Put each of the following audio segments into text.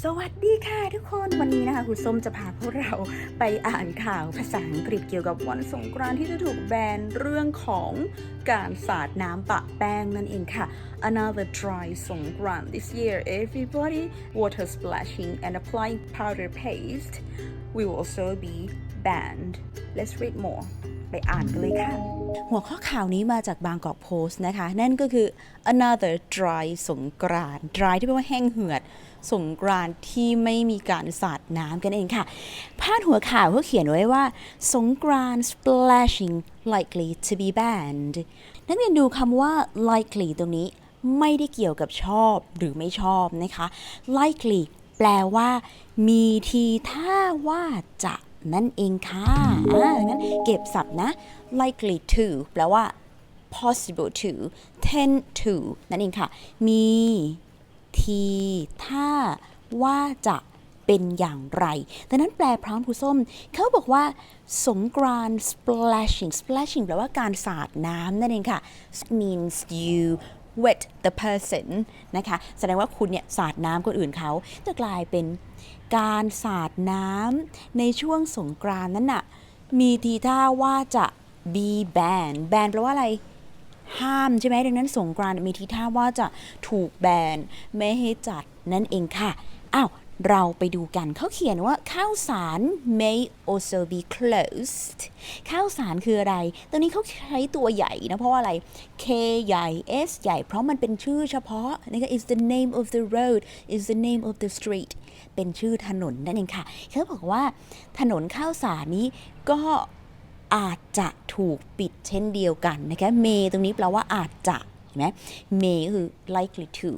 สวัสดีค่ะทุกคนวันนี้นะคะคุณส้มจะพาพวกเราไปอ่านข่าวภาษาอังกฤษเกี่ยวกับวันสงกรานต์ที่จะถูกแบนเรื่องของการสาดน้ำปะแป้งนั่นเองค่ะ Another dry สงกรานต์ This year everybody water splashing and applying powder paste will also be banned Let's read more ไปอ่านกันเลยค่ะ หัวข้อข่าวนี้มาจากบางกอกโพสต์นะคะ นั่นก็คือ another dry สงกราน dry ที่แปลว่าแห้งเหือด สงกรานที่ไม่มีการสาดน้ำกันเองค่ะ พาดหัวข่าวเขาเขียนไว้ว่า สงกราน splashing likely to be banned นักเรียนดูคำว่า likely ตรงนี้ไม่ได้เกี่ยวกับชอบหรือไม่ชอบนะคะ likely แปลว่า มีทีท่าว่าจะนั่นเองค่ะอ่างั้นเก็บศัพท์นะ likely to แปลว่า possible to tend to นั่นเองค่ะ มี ทีถ้าว่าจะเป็นอย่างไร ดังนั้นแปลพร้อมครูส้ม เขาบอกว่า สงกราน splashing splashing แปลว่าการสาดน้ำนั่นเองค่ะ means you wet the person นะคะ แสดงว่าคุณเนี่ยสาดน้ำคนอื่นเขา จะกลายเป็นการสาดน้ำในช่วงสงกรานนั้นน่ะ มีทีท่าว่าจะ be banned ban แปลว่าอะไร ห้ามใช่ไหมดังนั้นสงกรานต์มีทีท่าว่าจะถูกแบนไม่ให้จัดนั่นเองค่ะอ้าวเราไปดูกันเขาเขียนว่าข้าวสาร may also be closed ข้าวสารคืออะไรตรงนี้เขาใช้ตัวใหญ่นะ เพราะว่าอะไร K ใหญ่ S ใหญ่ เพราะมันเป็นชื่อเฉพาะนะคะ is the name of the road is the name of the street เป็นชื่อถนนนั่นเองค่ะ เขาบอกว่าถนนข้าวสารนี้ก็ อาจจะถูกปิดเช่นเดียวกันนะคะ may ตรงนี้แปลว่าอาจจะเห็นไหม may คือ likely to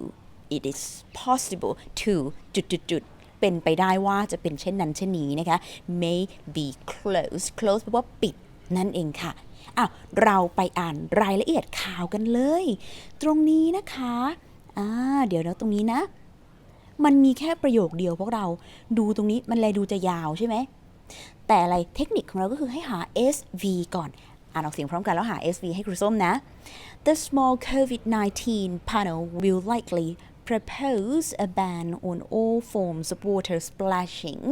it is possible to จุดจุดจุดๆๆเป็นไปได้ว่าจะเป็นเช่นนั้นเช่นนี้นะคะ may be closed close แปลว่าปิดนั่นเองค่ะอ้าวเราไปอ่านรายละเอียดข่าวกันเลย ตรงนี้นะคะอ่าเดี๋ยวนะตรงนี้นะ มันมีแค่ประโยคเดียวพวกเราดูตรงนี้มันเลยดูจะยาวใช่ไหม แต่อะไรเทคนิคของเราก็คือให้หา SV ก่อน อ่านออกเสียงพร้อมกันแล้วหา SV ให้ครูส้มนะ The small COVID-19 panel will likely propose a ban on all forms of water splashing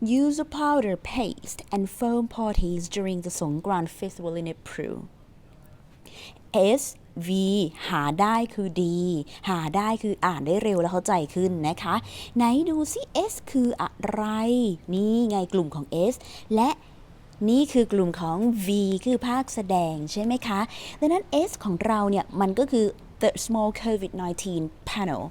use of powder paste and foam parties during the Songkran festival in April S V หาได้คือดี หาได้คืออ่านได้เร็วและเข้าใจขึ้นนะคะ ไหนดูซิ S คืออะไร นี่ไงกลุ่มของ S และนี่คือกลุ่มของ V คือภาคแสดงใช่ไหมคะ ดังนั้น S ของเราเนี่ยมันก็คือ the small COVID-19 panel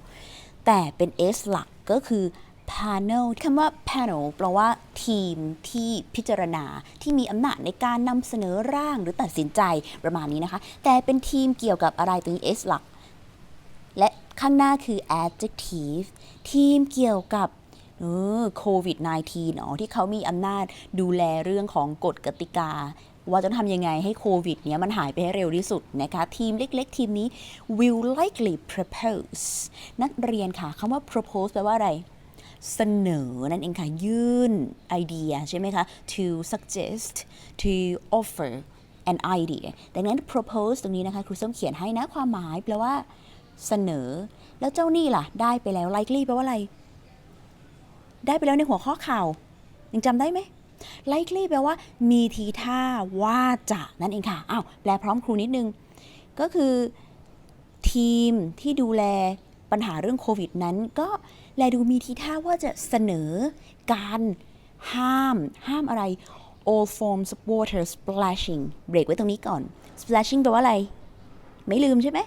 แต่เป็น S หลักก็คือ panel คำว่า panel แปลว่าทีมที่พิจารณาที่มีอำนาจในการนำเสนอร่างหรือตัดสินใจประมาณนี้นะคะ แต่เป็นทีมเกี่ยวกับอะไรตรงนี้ S หลัก และข้างหน้าคือ adjective ทีมเกี่ยวกับโควิด -19 อ๋อที่เขามีอำนาจดูแลเรื่องของกฎกติกา ว่าจะทำยังไงให้โควิดเนี้ยมันหายไปให้เร็วที่สุดนะคะ ทีมเล็ก ๆ ทีมนี้ will likely propose นักเรียนค่ะคำว่า propose แปลว่าอะไร เสนอนั่นเองค่ะ ยื่นไอเดียใช่ไหมคะ to suggest to offer an idea ดังนั้น propose ตรงนี้นะคะครูส้มเขียนให้นะความหมายแปลว่าเสนอ แล้วเจ้านี่ล่ะ ได้ไปแล้ว likely แปลว่าอะไร ได้ไปแล้วในหัวข้อข่าว ยังจำได้ไหม likely แปลว่า มีทีท่าว่าจะนั่นเองค่ะ อ้าว แปลพร้อมครูนิดนึง ก็คือทีมที่ดูแลปัญหาเรื่องโควิดนั้นก็ แลดูมีทีท่าว่าจะเสนอการห้าม ห้ามอะไร all forms of water splashing เบรกไว้ตรงนี้ก่อน splashing แปลว่าอะไร ไม่ลืมใช่ไหม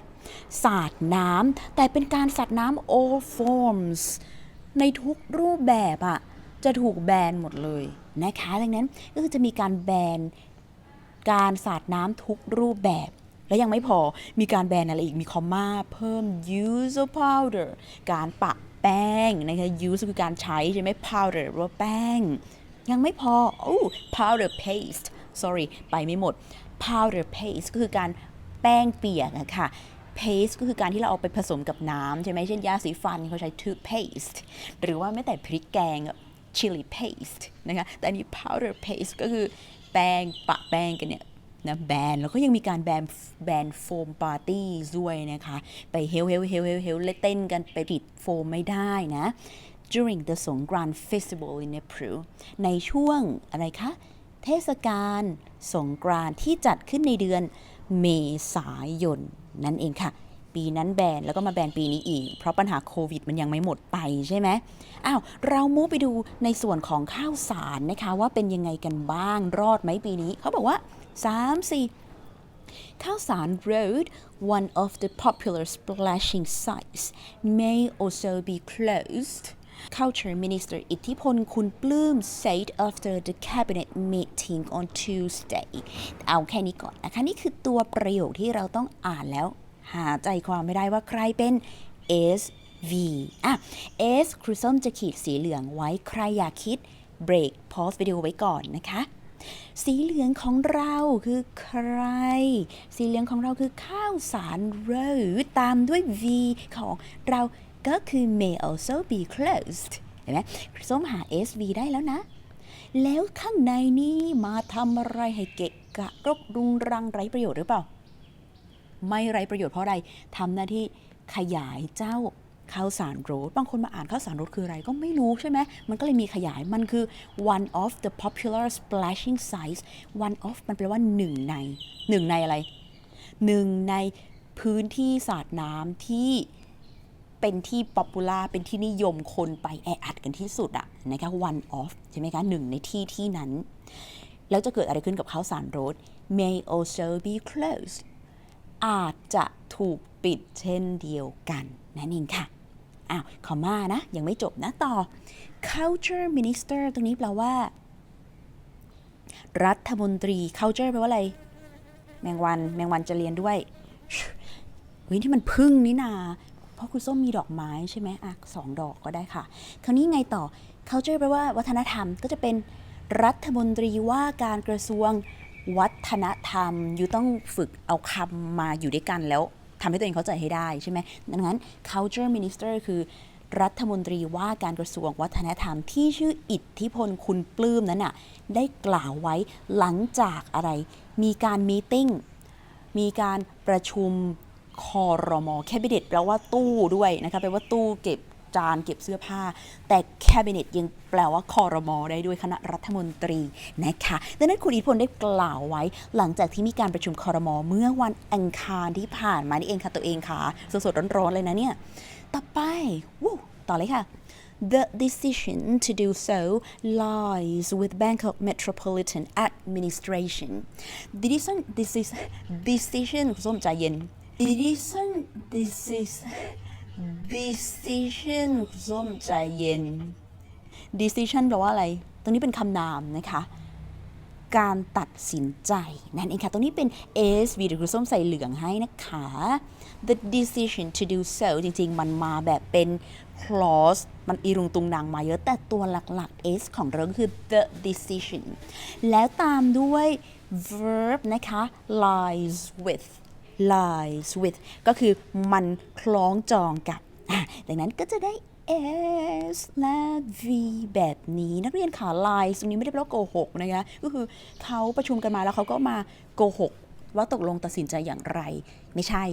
สาดน้ำ แต่เป็นการสาดน้ำ all forms ในทุกรูปแบบอะจะถูกแบนหมดเลยนะคะ ดังนั้นก็คือจะมีการแบน การสาดน้ำทุกรูปแบบ และยังไม่พอ มีการแบนอะไรอีก มีคอมมาเพิ่ม use of powder การปะ แป้งนะคะ use คือการใช้ใช่ไหม powder หรือว่าแป้ง ยังไม่พอโอ้ powder paste sorry ไปไม่หมด powder paste ก็คือการแป้งเปียกอะค่ะ paste ก็คือการที่เราเอาไปผสมกับน้ำใช่ไหมเช่นยาสีฟันเขาใช้ toothpaste หรือว่าแม้แต่พริกแกง chili paste นะคะ แต่อันนี้ powder paste ก็คือแป้งปะแป้งกันเนี่ย นะแบนแล้วก็ยังมีการแบนแบนโฟมปาร์ตี้ด้วยนะคะ ไปเฮลเฮลเฮลเฮลเฮลเล่เต้นกันไปปิดโฟมไม่ได้นะ during the Songkran Festival in April ในช่วงอะไรคะ เทศกาลสงกรานต์ที่จัดขึ้นในเดือนเมษายน นั่นเองค่ะ ปีนั้นแบนแล้วก็มาแบนปีนี้อีก เพราะปัญหาโควิดมันยังไม่หมดไปใช่ไหมอ้าว เรามูไปดูในส่วนของข้าวสารนะคะ ว่าเป็นยังไงกันบ้างรอดไหมปีนี้ เขาบอกว่า 3 4ข้าวสาร road one of the popular splashing sites may also be closed Culture Minister อิทธิพลคุณปลื้ม said after the cabinet meeting on Tuesday เอาแค่นี้ก่อนนะคะนี่คือตัวประโยคที่เราต้องอ่านแล้ว หาใจความไม่ได้ว่าใครเป็น S V อะ S ครูส้มจะขีดสีเหลืองไว้ใครอยากคิด เบรกพอสวิดีโอไว้ก่อนนะคะ สีเหลืองของเราคือใคร สีเหลืองของเราคือข้าวสาร road ตามด้วย V ของเราก็คือ may also be closed เห็นไหมส้มหา SV ได้แล้วนะ แล้วข้างในนี้มาทำอะไรให้เกะกะกรกรุงรังไร้ประโยชน์หรือเปล่า ไม่ไร้ประโยชน์เพราะอะไรทำหน้าที่ขยายเจ้า ข้าวสารโรดบางคนมาอ่านข้าวสารโรดคืออะไรก็ไม่รู้ใช่ไหม มันก็เลยมีขยายมันคือ one of the popular splashing sites one of มันแปลว่าหนึ่งในหนึ่งในอะไรหนึ่งในพื้นที่สาดน้ำที่เป็นที่ป๊อปปูล่าเป็นที่นิยมคนไปแออัดกันที่สุดอะนะคะ one of ใช่ไหมคะหนึ่งในที่ที่นั้น แล้วจะเกิดอะไรขึ้นกับข้าวสารโรด may also be closed อาจจะถูกปิดเช่นเดียวกันนั่นเองค่ะ อ้าวขอมานะ ยังไม่จบนะต่อ culture minister ตรงนี้แปลว่า รัฐมนตรี culture แปลว่าอะไร แมงวัน แมงวันจะเรียนด้วยเฮ้ยที่มันพึ่งนี่นา เพราะคุณส้มมีดอกไม้ใช่ไหมอะสองดอกก็ได้ค่ะ คราวนี้ไงต่อ culture แปลว่าวัฒนธรรมก็จะเป็นรัฐมนตรีว่าการกระทรวงวัฒนธรรม อยู่ต้องฝึกเอาคำมาอยู่ด้วยกันแล้ว ทำให้ตัวเองเข้าใจให้ได้ใช่ไหมดังนั้น culture minister คือรัฐมนตรีว่าการกระทรวงวัฒนธรรมที่ชื่ออิทธิพลคุณปลื้มนั้นน่ะได้กล่าวไว้หลังจากอะไร มีการมีติ้งมีการประชุมคอรมอแคบิเดตแปลว่าตู้ด้วยนะคะแปลว่าตู้เก็บ จานเก็บเสื้อผ้า แต่แคบิเนตยังแปลว่าคอรมอได้ด้วยคณะรัฐมนตรีนะคะดังนั้นคุณอิทธิพลได้กล่าวไว้ หลังจากที่มีการประชุมคอรมอเมื่อวันอังคารที่ผ่านมานี่เองค่ะตัวเองค่ะ สดๆร้อนๆเลยนะเนี่ย ต่อไปวู้ต่อเลยค่ะ The decision to do so lies with Bangkok Metropolitan Administration. Decision, decision, decision คุณส้มใจเย็น Decision, decision, decision คุณส้มใจเย็น Decision แปลว่าอะไร ตรงนี้เป็นคำนามนะคะ การตัดสินใจ นั่นเองค่ะ ตรงนี้เป็น S วีดครูส้มใส่เหลืองให้นะคะ the decision to do so จริง ๆ มันมาแบบเป็น clause มันอีรุงตุงนางมาเยอะ แต่ตัวหลักๆ S ของเราก็คือ the decision แล้วตามด้วย verb นะคะ lies with lies with ก็คือมันคล้องจองกับ ดังนั้นก็จะได้ S และ V แบบนี้นักเรียนขา lies ตรงนี้ไม่ได้แปลว่าโกหกนะคะ ก็คือเขาประชุมกันมาแล้วเขาก็มาโกหกว่าตกลงตัดสินใจอย่างไร ไม่ใช่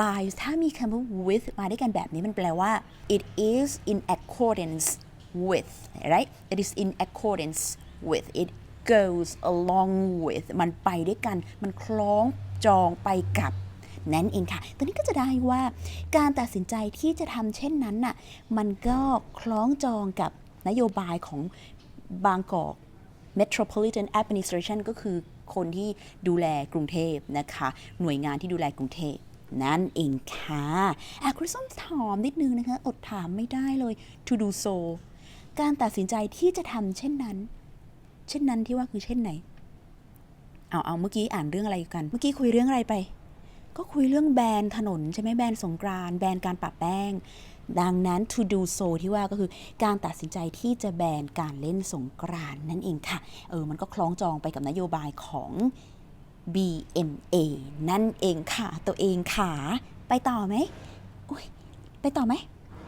lies ถ้ามีคำว่า with มาด้วยกันแบบนี้มันแปลว่า it is in accordance with right it is in accordance with it goes along with มันไปด้วยกัน มันคล้องจองไปกับ นั่นเองค่ะ ตอนนี้ก็จะได้ว่าการตัดสินใจที่จะทำเช่นนั้นน่ะ มันก็คล้องจองกับนโยบายของบางกอก Metropolitan Administration ก็คือคนที่ดูแลกรุงเทพนะคะ หน่วยงานที่ดูแลกรุงเทพนั่นเองค่ะอะคุณส้มถามนิดนึงนะคะ อดถามไม่ได้เลย to do so การตัดสินใจที่จะทำเช่นนั้น เช่นนั้นที่ว่าคือเช่นไหน เอาเอาเมื่อกี้อ่านเรื่องอะไรกัน เมื่อกี้คุยเรื่องอะไรไป ก็คุยเรื่องแบนถนนใช่ไหมแบนสงกรานต์แบนการปรับแป้ง ดังนั้น to do so ที่ว่าก็คือการตัดสินใจที่จะแบนการเล่นสงกรานต์นั่นเองค่ะ เออมันก็คล้องจองไปกับนโยบายของ BMA นั่นเองค่ะ ตัวเองค่ะ ไปต่อไหมอุ๊ยไปต่อไหม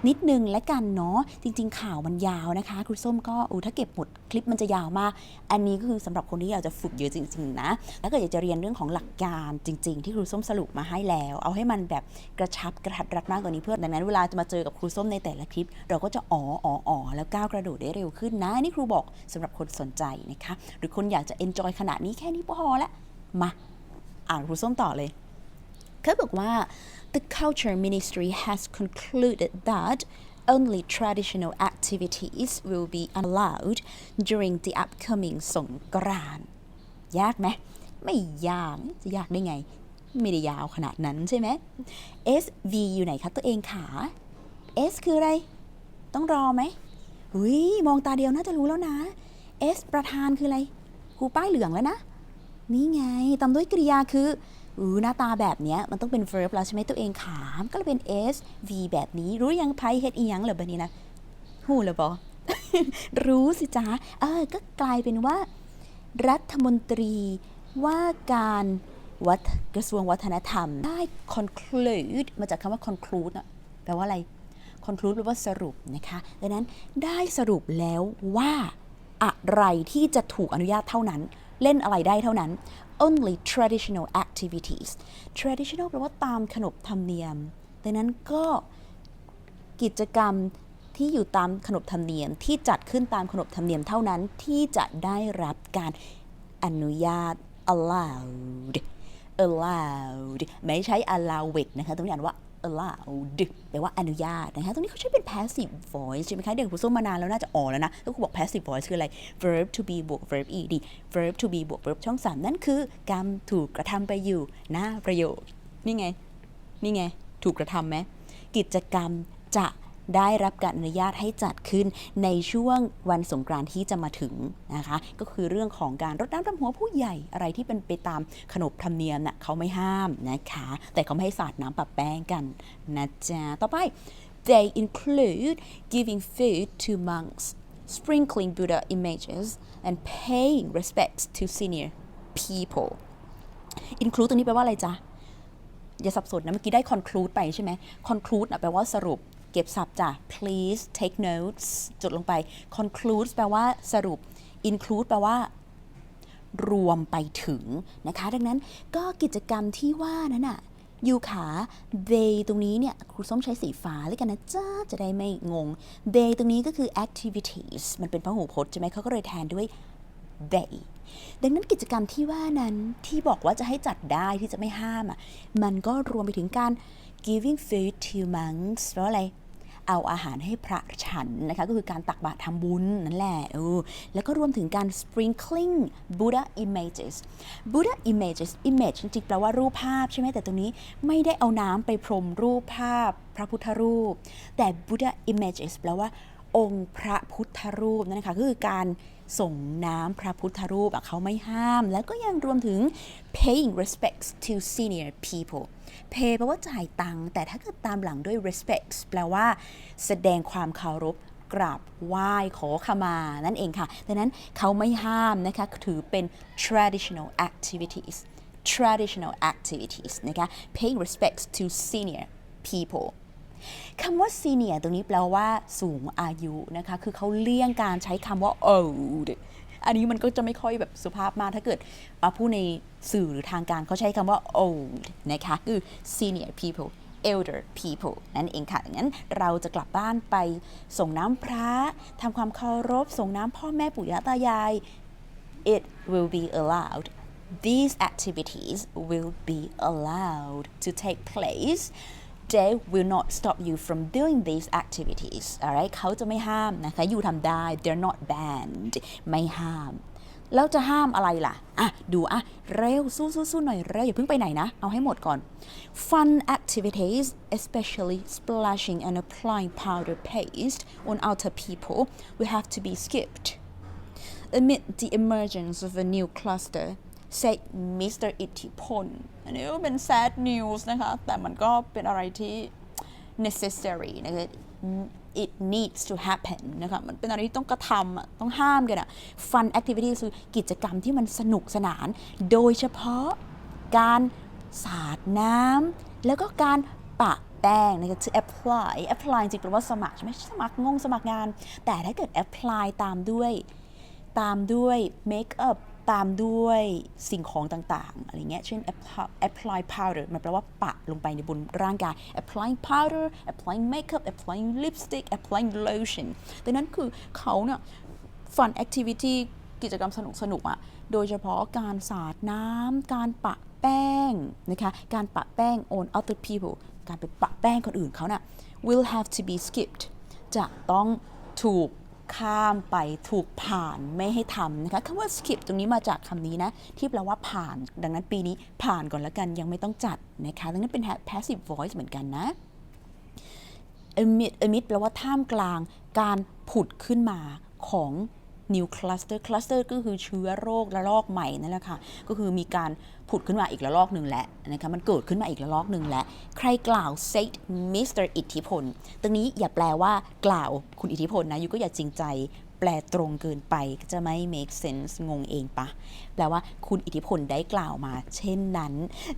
นิดนึงและกันเนาะจริง ๆ ข่าวมันยาวนะคะครูส้มก็อูถ้าเก็บหมดคลิปมันจะยาวมาก อันนี้ก็คือสำหรับคนที่อยากจะฝึกเยอะจริง ๆ นะแล้วก็อยากจะเรียนเรื่องของหลักการจริง ๆ ที่ครูส้มสรุปมาให้แล้ว เอาให้มันแบบกระชับกระทัดรัดมากกว่านี้เพื่อดังนั้นเวลาจะมาเจอกับครูส้มในแต่ละคลิป เราก็จะอ๋ออ๋ออ๋อแล้วก้าวกระโดดได้เร็วขึ้นนะนี่ครูบอกสำหรับคนสนใจนะคะหรือคนอยากจะ enjoy ขนาดนี้แค่นี้พอละมาอ่านครูส้มต่อเลยเขาบอกว่า the culture ministry has concluded that only traditional activities will be allowed during the upcoming สงกรานต์ยากไหม ไม่ยากจะยากได้ไง ไม่ได้ยาวขนาดนั้นใช่ไหม SV อยู่ไหนคะตัวเองขา S คืออะไร ต้องรอไหมหุยมองตาเดียวน่าจะรู้แล้วนะ S ประธานคืออะไร ครูป้ายเหลืองแล้วนะ นี่ไงตามด้วยกริยาคือ อือหน้าตาแบบเนี้ยมันต้องเป็น verb แล้วใช่ไหมตัวเองขามก็เลยเป็น s v แบบนี้ รู้ยังไพเฮ็ดอียังเหรอแบบนี้นะหูเลยบอรู้สิจ๊ะเออก็กลายเป็นว่า รัฐมนตรีว่าการวัฒกระทรวงวัฒนธรรม ได้ conclude มาจากคำว่า conclude อะแปลว่าอะไร conclude แปลว่าสรุปนะคะดังนั้นได้สรุปแล้วว่าอะไรที่จะถูกอนุญาตเท่านั้น เล่นอะไรได้เท่านั้น only traditional activities traditional แปลว่าตามขนบธรรมเนียม ดังนั้นก็กิจกรรมที่อยู่ตามขนบธรรมเนียม ที่จัดขึ้นตามขนบธรรมเนียมเท่านั้นที่จะได้รับการอนุญาต allowed allowed ไม่ใช่ allow it นะคะตรงนี้อ่านว่า allowed แปลว่าอนุญาตนะคะ ตรงนี้เขาใช้เป็น passive voice ใช่ไหมคะ เด็กผู้ส้มมานานแล้วน่าจะอ๋อแล้วนะต้วคุณบอก passive voice คืออะไร verb to be บวก verb ed verb to be บวก verb ช่องสามนั่นคือการถูกกระทำไปอยู่หน้าประโยค นี่ไง นี่ไง ถูกกระทำไหม กิจกรรมจะ ได้รับการอนุญาตให้จัดขึ้นในช่วงวันสงกรานต์ที่จะมาถึงนะคะ ก็คือเรื่องของการรดน้ำดำหัวผู้ใหญ่อะไรที่เป็นไปตามขนบธรรมเนียมน่ะเขาไม่ห้ามนะคะ แต่เขาไม่ให้สาดน้ำปะแป้งกันนะจ๊ะ ต่อไป they include giving food to monks sprinkling Buddha images and paying respects to senior people include ตัวนี้แปลว่าอะไรจ๊ะอย่าสับสนนะเมื่อกี้ได้ conclude ไปใช่ไหม conclude นะแปลว่าสรุป เก็บศัพท์จ้ะ please take notes จดลงไป conclude แปลว่าสรุป include แปลว่า รวมไปถึงนะคะ ดังนั้นก็กิจกรรมที่ว่านั้นน่ะยูขา they ตรงนี้เนี่ยครูส้มใช้สีฟ้าเลยกันนะจ้าจะได้ไม่งง they ตรงนี้ก็คือ activities มันเป็นพหูพจน์ใช่ไหมเขาก็เลยแทนด้วย they ดังนั้นกิจกรรมที่ว่านั้นที่บอกว่าจะให้จัดได้ที่จะไม่ห้ามอะมันก็รวมไปถึงการ giving food to monks แปลว่าอะไร เอาอาหารให้พระฉันนะคะ ก็คือการตักบาตรทำบุญนั่นแหละเออแล้วก็รวมถึงการ sprinkling Buddha images Buddha images image จริงๆแปลว่ารูปภาพใช่ไหมแต่ตรงนี้ไม่ได้เอาน้ำไปพรมรูปภาพพระพุทธรูป แต่ Buddha images แปลว่าองค์พระพุทธรูปนั่นนะคะก็คือการ ส่งน้ำพระพุทธรูปเขาไม่ห้าม แล้วก็ยังรวมถึง paying respects to senior people pay แปลว่าจ่ายตังค์แต่ถ้าเกิดตามหลังด้วย respects แปลว่าแสดงความเคารพกราบไหว้ขอขมานั่นเองค่ะ ดังนั้นเขาไม่ห้ามนะคะ ถือเป็น traditional activities traditional activities นะคะ paying respects to senior people คำว่า senior ตรงนี้แปลว่าสูงอายุนะคะ คือเขาเลี่ยงการใช้คำว่า old อันนี้มันก็จะไม่ค่อยแบบสุภาพมากถ้าเกิดมาพูดในสื่อหรือทางการเขาใช้คำว่า old นะคะ คือ senior people elder people นั่นเองค่ะดังนั้นเราจะกลับบ้านไปส่งน้ำพระทำความเคารพ ส่งน้ำพ่อแม่ปู่ย่าตายาย it will be allowed. These activities will be allowed to take place. They will not stop you from doing these activities. alright เขาจะไม่ห้ามนะคะ อยู่ทำได้ they're not banned ไม่ห้าม แล้วจะห้ามอะไรล่ะ อ่ะ ดูอ่ะ เร็ว สู้สู้สู้หน่อยเร็ว อย่าเพิ่งไปไหนนะ เอาให้หมดก่อน Fun activities especially splashing and applying powder paste on outer people will have to be skipped amid the emergence of a new cluster said Mr. อิทธิพล อันนี้ก็เป็น sad news นะคะ แต่มันก็เป็นอะไรที่ necessary นะคะ it needs to happen นะคะ มันเป็นอะไรที่ต้องกระทำอะต้องห้ามกันอะ fun activity คือกิจกรรมที่มันสนุกสนาน โดยเฉพาะการสาดน้ำ แล้วก็การปะแป้งนะคะ to apply apply จริงๆแปลว่าสมัครไม่ใช่สมัครงงสมัครงาน แต่ถ้าเกิด apply ตามด้วย ตามด้วย make up ตามด้วยสิ่งของต่างๆอะไรเงี้ยเช่น apply, powder มันแปลว่าปะลงไปในบนร่างกาย applying powder applying makeup applying lipstick applying lotion ดังนั้นคือเขาเนี่ย fun activity กิจกรรมสนุกสนุกๆอะโดยเฉพาะการสาดน้ำ การปะแป้งนะคะ การปะแป้ง on other people การไปปะแป้งคนอื่นเขาน่ะ will have to be skipped จะต้องถูก ข้ามไปถูกผ่านไม่ให้ทำนะคะคำว่า skip ตรงนี้มาจากคำนี้นะ ที่แปลว่าผ่าน ดังนั้นปีนี้ผ่านก่อนแล้วกันยังไม่ต้องจัดนะคะ ดังนั้นเป็น passive voice เหมือนกันนะ amid amid แปลว่าท่ามกลางการผุดขึ้นมาของ new cluster cluster ก็คือเชื้อโรคระลอกใหม่นั่นแหละค่ะ ก็คือมีการผุดขึ้นมาอีกระลอกหนึ่งแล้วนะคะมันเกิดขึ้นมาอีกระลอกหนึ่งแล้ว ใครกล่าวเซตมิสเตอิทธิพล ตรงนี้อย่าแปลว่ากล่าวคุณอิทธิพลนะยูก็อย่าจริงใจ แปลตรงเกินไปก็จะไม่ make sense งงเองปะแปลว่าคุณอิทธิพลได้กล่าวมา เช่นนั้น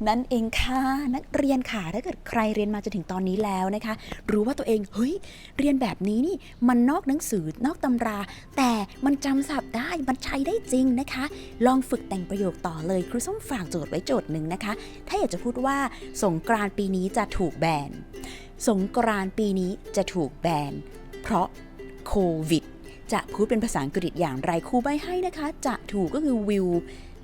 นั่นเองค่ะนักเรียนค่ะถ้าเกิดใครเรียนมาจนถึงตอนนี้แล้วนะคะ รู้ว่าตัวเองเฮ้ยเรียนแบบนี้นี่มันนอกหนังสือนอกตำรา แต่มันจำศัพท์ได้มันใช้ได้จริงนะคะ ลองฝึกแต่งประโยคต่อเลยครูส้มฝากโจทย์ไว้โจทย์หนึ่งนะคะ ถ้าอยากจะพูดว่าสงกรานปีนี้จะถูกแบนสงกรานปีนี้จะถูกแบนเพราะโควิด จะพูดเป็นภาษาอังกฤษอย่างไรครูใบให้นะคะ จะถูกก็คือ will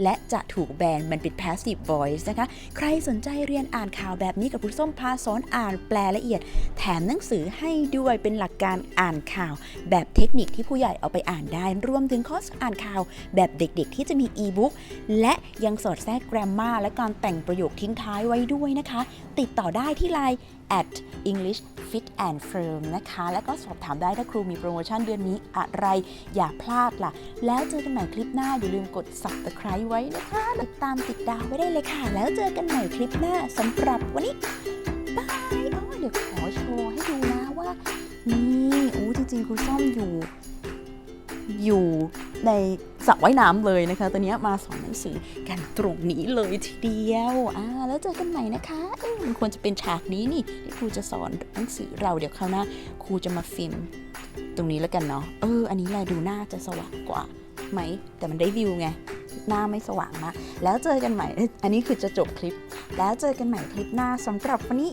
และจะถูกแบนมันเป็น passive voice นะคะ ใครสนใจเรียนอ่านข่าวแบบนี้กับครูส้มพาสอนอ่านแปลละเอียด แถมหนังสือให้ด้วยเป็นหลักการอ่านข่าว แบบเทคนิคที่ผู้ใหญ่เอาไปอ่านได้ รวมถึงคอร์สอ่านข่าวแบบเด็กๆ ที่จะมี e-book และยังสอดแทรก grammar และการแต่งประโยคทิ้งท้ายไว้ด้วยนะคะ ติดต่อได้ที่ไลน์ at English Fit and Firm นะคะ แล้วก็สอบถามได้ถ้าครูมีโปรโมชั่นเดือนนี้อะไรอย่าพลาดล่ะ แล้วเจอกันใหม่คลิปหน้าอย่าลืมกด subscribe ไว้นะคะ ติดตามติดดาวไว้ได้เลยค่ะ แล้วเจอกันใหม่คลิปหน้าสำหรับวันนี้บายอ๋อเดี๋ยวขอโชว์ให้ดูนะว่า นี่อู้จริงๆครูส้มอยู่ อยู่ในสระว่ายน้ำเลยนะคะตอนนี้มาสอนหนังสือกันตรงนี้เลยทีเดียว อ่า แล้วเจอกันใหม่นะคะเอ้ยมันควรจะเป็นฉากนี้นี่ที่ครูจะสอนหนังสือเราเดี๋ยวคราวหน้าครูจะมาฟิล์มตรงนี้แล้วกันเนาะ เออ อันนี้แหละดูหน้าจะสว่างกว่าไหม แต่มันได้วิวไง หน้าไม่สว่างนะแล้วเจอกันใหม่ อันนี้คือจะจบคลิป แล้วเจอกันใหม่คลิปหน้าสำหรับวันนี้